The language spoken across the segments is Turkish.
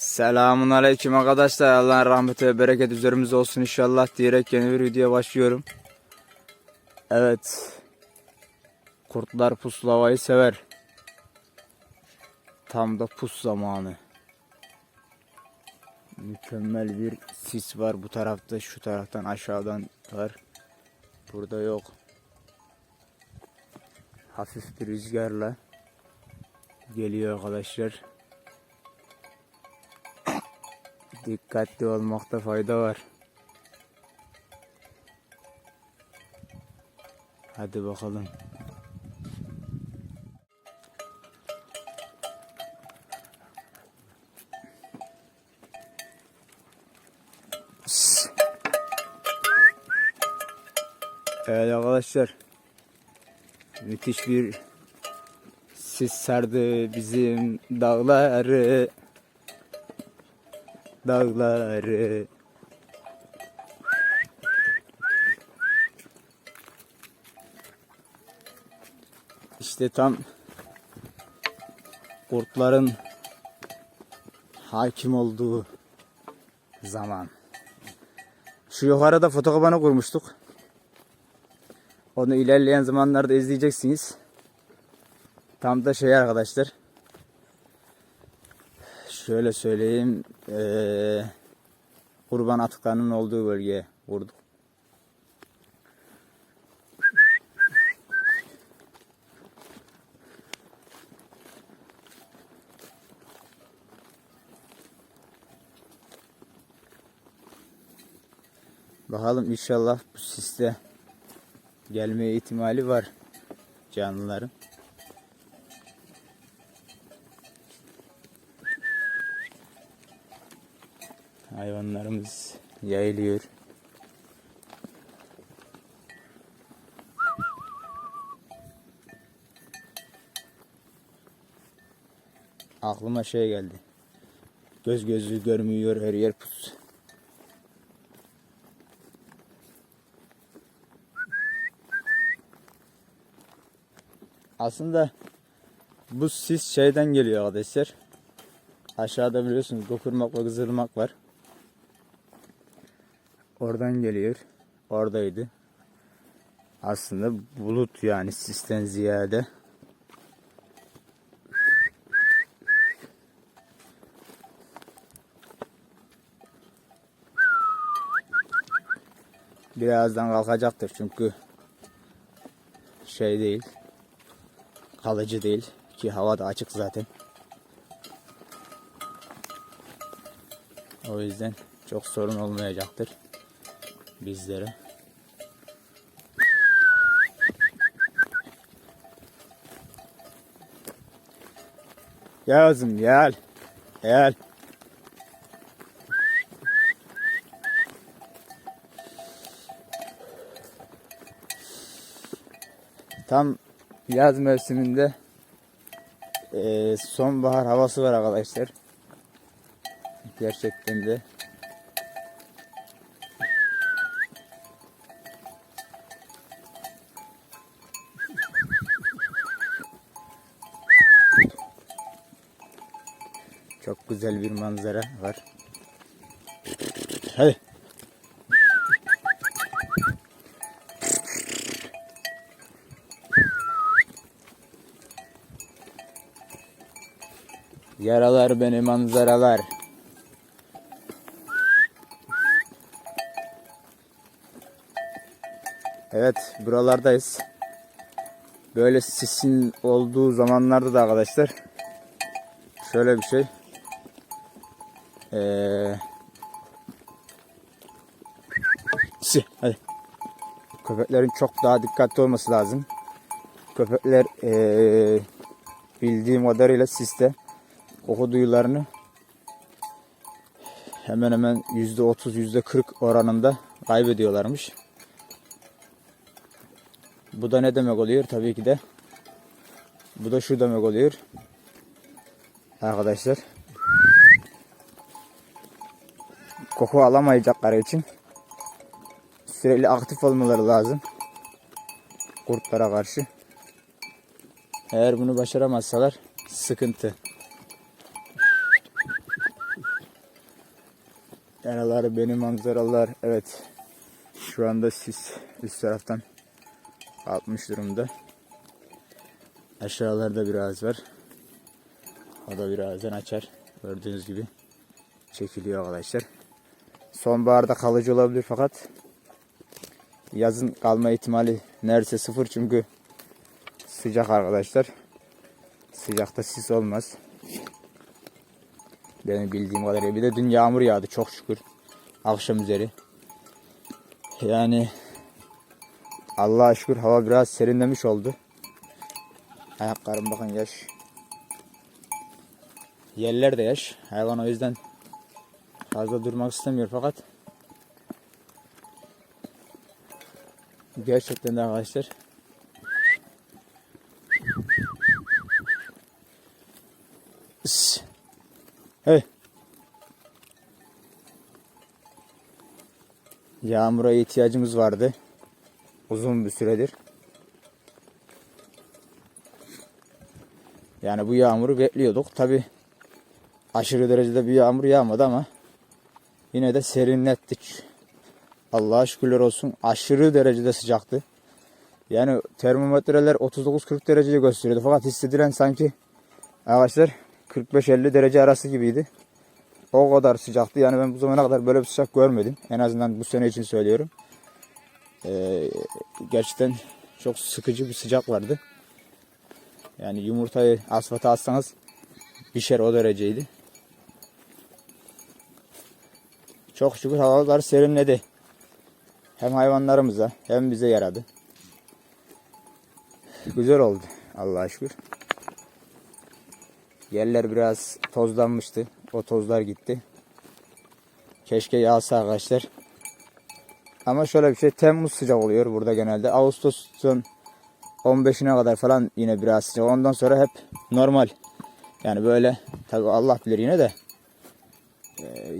Selamun aleyküm arkadaşlar. Allah'ın rahmeti ve bereket üzerimize olsun inşallah diyerek yeni bir videoya başlıyorum. Evet. Kurtlar puslavayı sever. Tam da pus zamanı. Mükemmel bir sis var bu tarafta, şu taraftan aşağıdan var. Burada yok. Hafif bir rüzgarla geliyor arkadaşlar. Dikkatli olmakta fayda var. Hadi bakalım. Evet arkadaşlar. Müthiş bir sis sardı bizim dağları dağları. İşte tam kurtların hakim olduğu zaman. Şu yukarıda fotokopanı kurmuştuk. Onu ilerleyen zamanlarda izleyeceksiniz. Tam da şey arkadaşlar. Şöyle söyleyeyim. Eee kurban atıklarının olduğu bölgeye vurduk. Bakalım inşallah bu siste gelmeye ihtimali var canlıların. Hayvanlarımız yayılıyor. Aklıma şey geldi. Göz gözü görmüyor her yer pus. Aslında bu sis şeyden geliyor arkadaşlar. Aşağıda biliyorsunuz Dokurmak ve Kızılmak var. Oradan geliyor. Oradaydı. Aslında bulut yani sisten ziyade. Birazdan kalkacaktır çünkü şey değil. Kalıcı değil ki hava da açık zaten. O yüzden çok sorun olmayacaktır bizlere. Gel kızım gel. Gel. Tam yaz mevsiminde eee, sonbahar havası var arkadaşlar. Gerçekten de Çok güzel bir manzara var. Hadi. Yaralar beni manzaralar. Evet buralardayız. Böyle sisin olduğu zamanlarda da arkadaşlar şöyle bir şey. Ee, hadi. Köpeklerin çok daha dikkatli olması lazım. Köpekler ee, bildiğim kadarıyla siste koku duyularını hemen hemen yüzde otuz yüzde kırk oranında kaybediyorlarmış. Bu da ne demek oluyor? Tabii ki de bu da şu demek oluyor. Arkadaşlar koku alamayacakları için sürekli aktif olmaları lazım. Kurtlara karşı. Eğer bunu başaramazsalar sıkıntı. Yaralar benim manzaralar. Evet. Şu anda sis üst taraftan kalkmış durumda. Aşağılarda biraz var. O da birazdan açar. Gördüğünüz gibi çekiliyor arkadaşlar. Sonbaharda kalıcı olabilir fakat yazın kalma ihtimali neredeyse sıfır çünkü sıcak arkadaşlar. Sıcakta sis olmaz. Benim bildiğim kadarıyla. Bir de dün yağmur yağdı çok şükür. Akşam üzeri. Yani Allah'a şükür hava biraz serinlemiş oldu. Ayaklarım bakın yaş. Yerler de yaş. Hayvan o yüzden fazla durmak istemiyor fakat gerçekten de arkadaşlar. Hey. Yağmura ihtiyacımız vardı. Uzun bir süredir. Yani bu yağmuru bekliyorduk. Tabi aşırı derecede bir yağmur yağmadı ama yine de serinlettik. Allah'a şükürler olsun. Aşırı derecede sıcaktı. Yani termometreler 39-40 dereceyi gösteriyordu. Fakat hissedilen sanki arkadaşlar 45-50 derece arası gibiydi. O kadar sıcaktı. Yani ben bu zamana kadar böyle bir sıcak görmedim. En azından bu sene için söylüyorum. Ee, gerçekten çok sıkıcı bir sıcak vardı. Yani yumurtayı asfalta atsanız pişer o dereceydi. Çok şükür havalar serinledi. Hem hayvanlarımıza hem bize yaradı. Güzel oldu Allah'a şükür. Yerler biraz tozlanmıştı. O tozlar gitti. Keşke yağsa arkadaşlar. Ama şöyle bir şey Temmuz sıcak oluyor burada genelde. Ağustos'un 15'ine kadar falan yine biraz sıcak. Ondan sonra hep normal. Yani böyle tabi Allah bilir yine de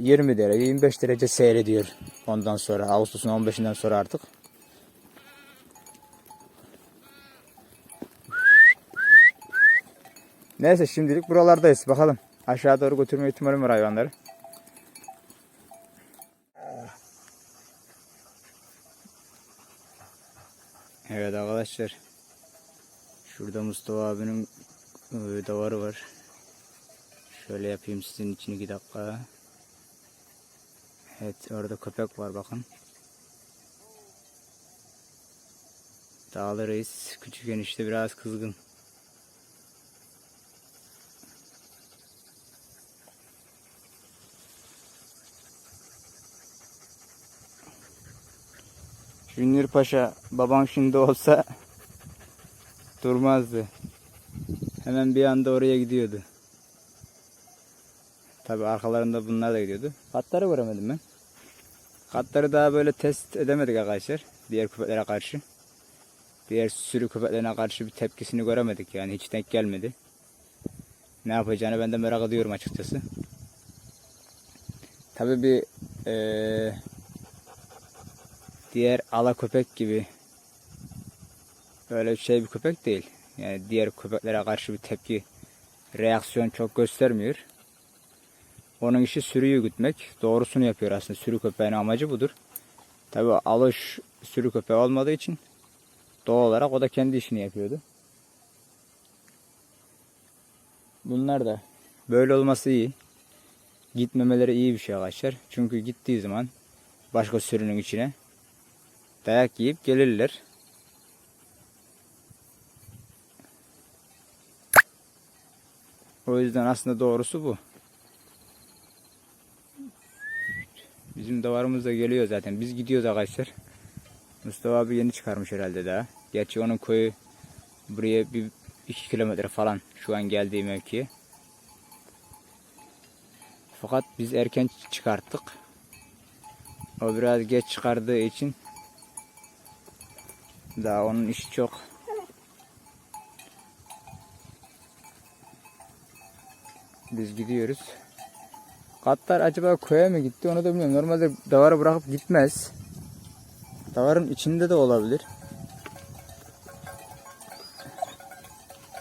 20 derece 25 derece seyrediyor ondan sonra Ağustos'un 15'inden sonra artık. Neyse şimdilik buralardayız bakalım. Aşağı doğru götürme ihtimalim var hayvanları. Evet arkadaşlar. Şurada Mustafa abinin e, davarı var. Şöyle yapayım sizin için iki dakika. Evet orada köpek var bakın. Dağlı reis küçük enişte biraz kızgın. Junior Paşa babam şimdi olsa durmazdı. Hemen bir anda oraya gidiyordu. Tabi arkalarında bunlar da gidiyordu. Katları göremedim ben. Katları daha böyle test edemedik arkadaşlar. Diğer köpeklere karşı. Diğer sürü köpeklerine karşı bir tepkisini göremedik yani hiç denk gelmedi. Ne yapacağını ben de merak ediyorum açıkçası. Tabi bir eee diğer ala köpek gibi böyle şey bir köpek değil. Yani diğer köpeklere karşı bir tepki, reaksiyon çok göstermiyor. Onun işi sürüyü gütmek. Doğrusunu yapıyor aslında. Sürü köpeğinin amacı budur. Tabi alış sürü köpeği olmadığı için doğal olarak o da kendi işini yapıyordu. Bunlar da böyle olması iyi. Gitmemeleri iyi bir şey arkadaşlar. Çünkü gittiği zaman başka sürünün içine dayak yiyip gelirler. O yüzden aslında doğrusu bu. Bizim davarımız da geliyor zaten. Biz gidiyoruz arkadaşlar. Mustafa abi yeni çıkarmış herhalde daha. Gerçi onun koyu buraya bir iki kilometre falan şu an geldiği mevkiye. Fakat biz erken çıkarttık. O biraz geç çıkardığı için daha onun işi çok. Biz gidiyoruz. Katlar acaba köye mi gitti onu da bilmiyorum. Normalde davarı bırakıp gitmez. Davarın içinde de olabilir.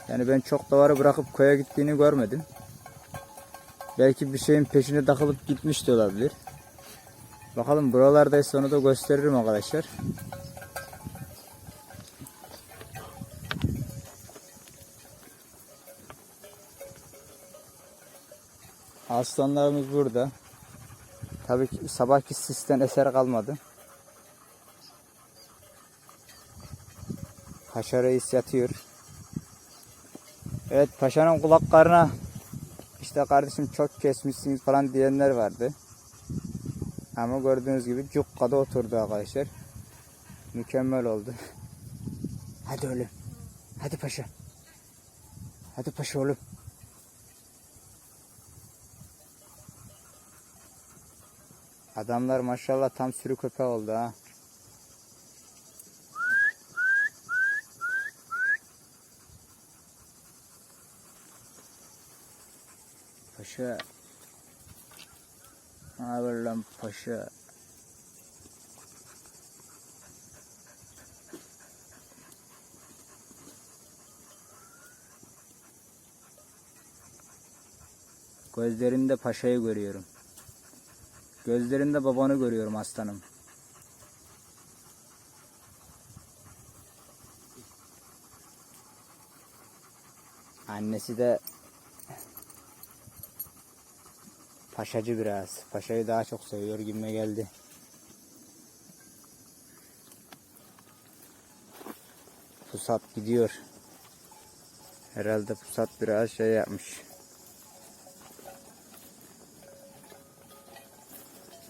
Yani ben çok davarı bırakıp köye gittiğini görmedim. Belki bir şeyin peşine takılıp gitmiş de olabilir. Bakalım buralardaysa onu da gösteririm arkadaşlar. Aslanlarımız burada. Tabii ki sabahki sisten eser kalmadı. Paşa reis yatıyor. Evet paşanın kulaklarına işte kardeşim çok kesmişsiniz falan diyenler vardı. Ama gördüğünüz gibi cukkada oturdu arkadaşlar. Mükemmel oldu. Hadi oğlum. Hadi paşa. Hadi paşa oğlum. Adamlar maşallah tam sürü köpeği oldu ha. Paşa. Ne haber lan paşa? Gözlerinde paşayı görüyorum. Gözlerinde babanı görüyorum aslanım. Annesi de paşacı biraz. Paşayı daha çok seviyor gibime geldi. Pusat gidiyor. Herhalde pusat biraz şey yapmış.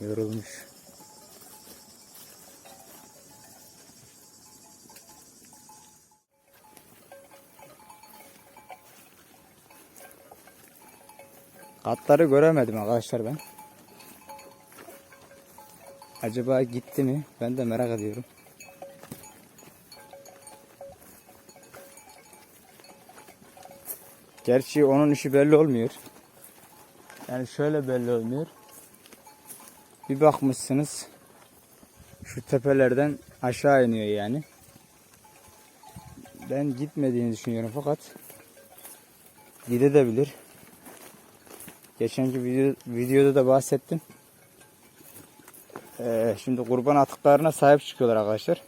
Yorulmuş. Katları göremedim arkadaşlar ben. Acaba gitti mi? Ben de merak ediyorum. Gerçi onun işi belli olmuyor. Yani şöyle belli olmuyor. Bir bakmışsınız şu tepelerden aşağı iniyor yani. Ben gitmediğini düşünüyorum fakat gidebilir. Geçenki video, videoda da bahsettim. Ee, şimdi kurban atıklarına sahip çıkıyorlar arkadaşlar.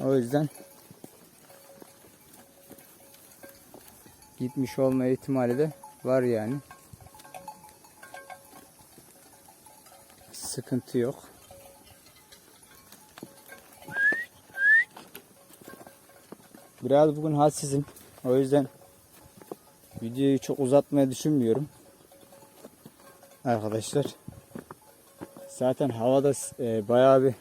O yüzden gitmiş olma ihtimali de var yani. Sıkıntı yok. Biraz bugün halsizim. O yüzden videoyu çok uzatmaya düşünmüyorum. Arkadaşlar. Zaten havada e, bayağı bir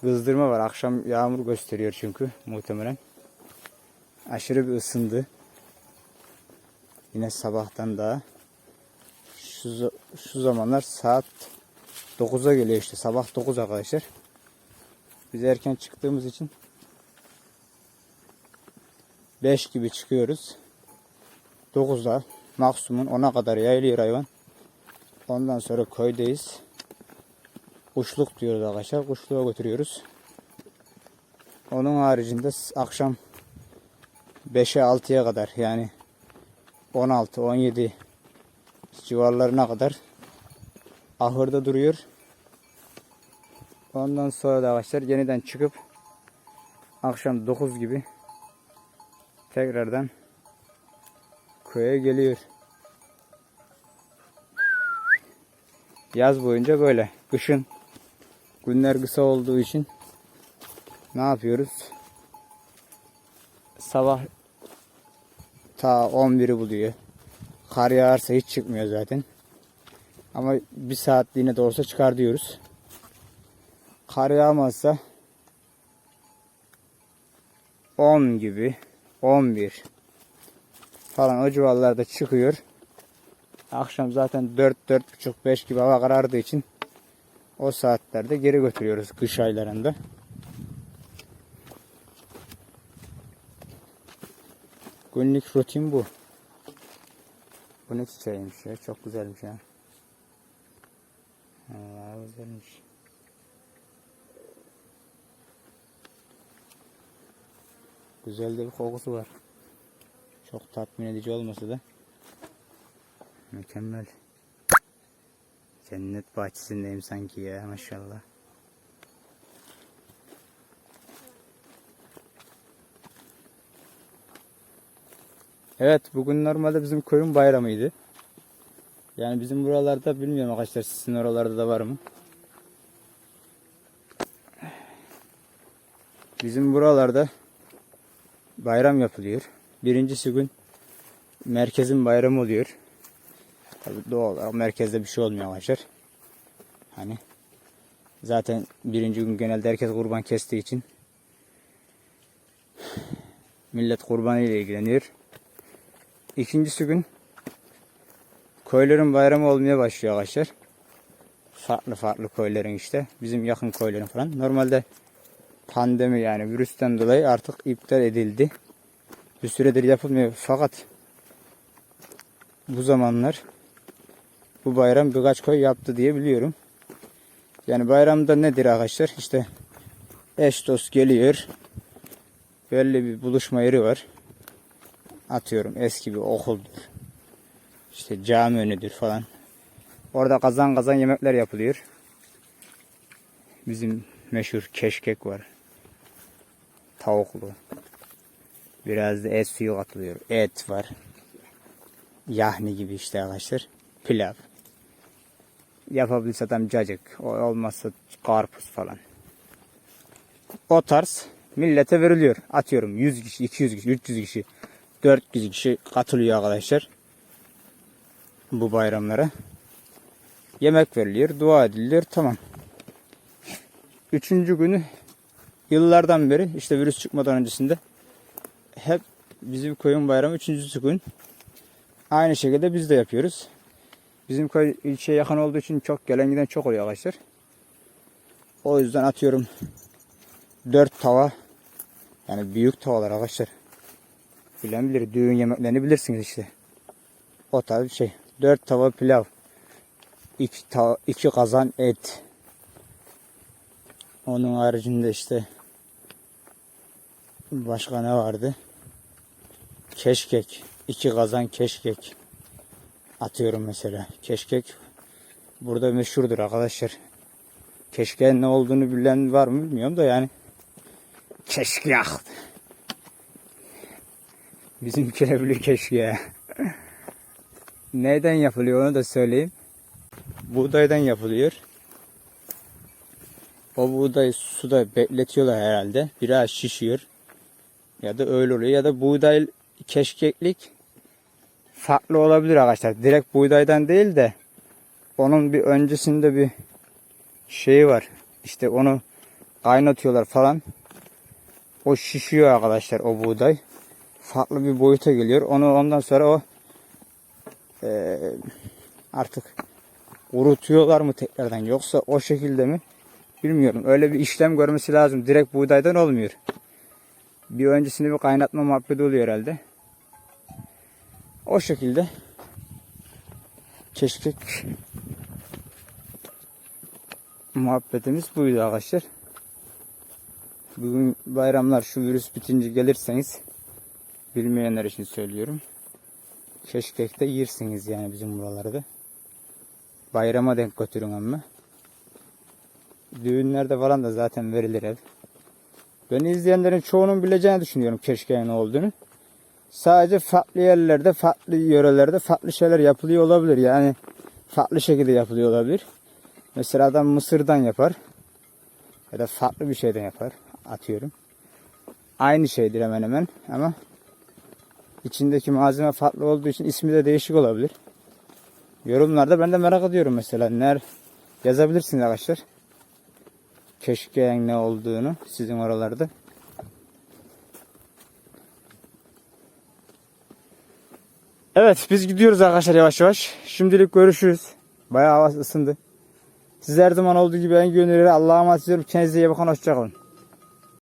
kızdırma var. Akşam yağmur gösteriyor çünkü muhtemelen. Aşırı bir ısındı. Yine sabahtan daha. Şu, şu zamanlar saat 9'a geliyor işte. Sabah 9 arkadaşlar. Biz erken çıktığımız için 5 gibi çıkıyoruz. 9'da maksimum 10'a kadar yayılıyor hayvan. Ondan sonra köydeyiz. Kuşluk diyoruz arkadaşlar. Kuşluğa götürüyoruz. Onun haricinde akşam 5'e 6'ya kadar yani 16 17 civarlarına kadar ahırda duruyor. Ondan sonra da arkadaşlar yeniden çıkıp akşam 9 gibi tekrardan köye geliyor. Yaz boyunca böyle. Kışın günler kısa olduğu için ne yapıyoruz? Sabah ta 11'i buluyor. Kar yağarsa hiç çıkmıyor zaten. Ama bir saatliğine de olsa çıkar diyoruz. Kar yağmazsa 10 gibi 11 falan o civarlarda çıkıyor. Akşam zaten 4 4.30 5 gibi hava karardığı için o saatlerde geri götürüyoruz kış aylarında. Günlük rutin bu. Bu ne çiçeğiymiş ya. Çok güzelmiş ya. Allah güzelmiş. Güzel de bir kokusu var. Çok tatmin edici olmasa da mükemmel. Cennet bahçesindeyim sanki ya maşallah. Evet bugün normalde bizim koyun bayramıydı. Yani bizim buralarda bilmiyorum arkadaşlar sizin oralarda da var mı? Bizim buralarda bayram yapılıyor. Birincisi gün merkezin bayramı oluyor. Tabii doğal olarak merkezde bir şey olmuyor arkadaşlar. Hani zaten birinci gün genelde herkes kurban kestiği için millet kurbanı ile ilgileniyor. İkincisi gün köylerin bayramı olmaya başlıyor arkadaşlar. Farklı farklı köylerin işte. Bizim yakın köylerin falan. Normalde pandemi yani virüsten dolayı artık iptal edildi. Bir süredir yapılmıyor fakat bu zamanlar bu bayram birkaç köy yaptı diye biliyorum. Yani bayramda nedir arkadaşlar? İşte eş dost geliyor. Belli bir buluşma yeri var. Atıyorum eski bir okuldur. İşte cami önüdür falan. Orada kazan kazan yemekler yapılıyor. Bizim meşhur keşkek var. Tavuklu. Biraz da et suyu katılıyor. Et var. Yahni gibi işte arkadaşlar. Pilav. Yapabilirse adam cacık. O olmazsa karpuz falan. O tarz millete veriliyor. Atıyorum 100 kişi, 200 kişi, 300 kişi, 400 kişi katılıyor arkadaşlar. Bu bayramlara. Yemek veriliyor, dua ediliyor. Tamam. Üçüncü günü yıllardan beri işte virüs çıkmadan öncesinde hep bizim koyun bayramı üçüncüsü gün. Aynı şekilde biz de yapıyoruz. Bizim köy ilçeye yakın olduğu için çok gelen giden çok oluyor arkadaşlar. O yüzden atıyorum 4 tava yani büyük tavalar arkadaşlar. Bilen bilir düğün yemeklerini bilirsiniz işte. O tarz bir şey. 4 tava pilav. 2 tava, iki kazan et. Onun haricinde işte başka ne vardı? Keşkek. iki kazan keşkek. Atıyorum mesela. Keşkek burada meşhurdur arkadaşlar. Keşkeğin ne olduğunu bilen var mı bilmiyorum da yani. Keşkek. Bizimkiler biliyor keşke. Neden yapılıyor onu da söyleyeyim. Buğdaydan yapılıyor. O buğdayı suda bekletiyorlar herhalde. Biraz şişiyor. Ya da öyle oluyor. Ya da buğday keşkeklik farklı olabilir arkadaşlar. Direkt buğdaydan değil de onun bir öncesinde bir şeyi var. İşte onu kaynatıyorlar falan. O şişiyor arkadaşlar o buğday. Farklı bir boyuta geliyor. Onu ondan sonra o eee, artık kurutuyorlar mı tekrardan yoksa o şekilde mi bilmiyorum. Öyle bir işlem görmesi lazım. Direkt buğdaydan olmuyor. Bir öncesinde bir kaynatma muhabbeti oluyor herhalde. O şekilde keşkek muhabbetimiz buydu arkadaşlar. Bugün bayramlar şu virüs bitince gelirseniz bilmeyenler için söylüyorum. Keşkek de yersiniz yani bizim buralarda. Bayrama denk götürün ama. Düğünlerde falan da zaten verilir ev. Beni izleyenlerin çoğunun bileceğini düşünüyorum keşkeğin olduğunu. Sadece farklı yerlerde, farklı yörelerde farklı şeyler yapılıyor olabilir. Yani farklı şekilde yapılıyor olabilir. Mesela adam mısırdan yapar. Ya da farklı bir şeyden yapar. Atıyorum. Aynı şeydir hemen hemen ama içindeki malzeme farklı olduğu için ismi de değişik olabilir. Yorumlarda ben de merak ediyorum mesela. Ner yazabilirsiniz arkadaşlar. Keşke ne olduğunu sizin oralarda. Evet biz gidiyoruz arkadaşlar yavaş yavaş. Şimdilik görüşürüz. Bayağı hava ısındı. Siz her zaman olduğu gibi en gönüllüleri Allah'a emanet ediyorum. Kendinize iyi bakın. Hoşçakalın.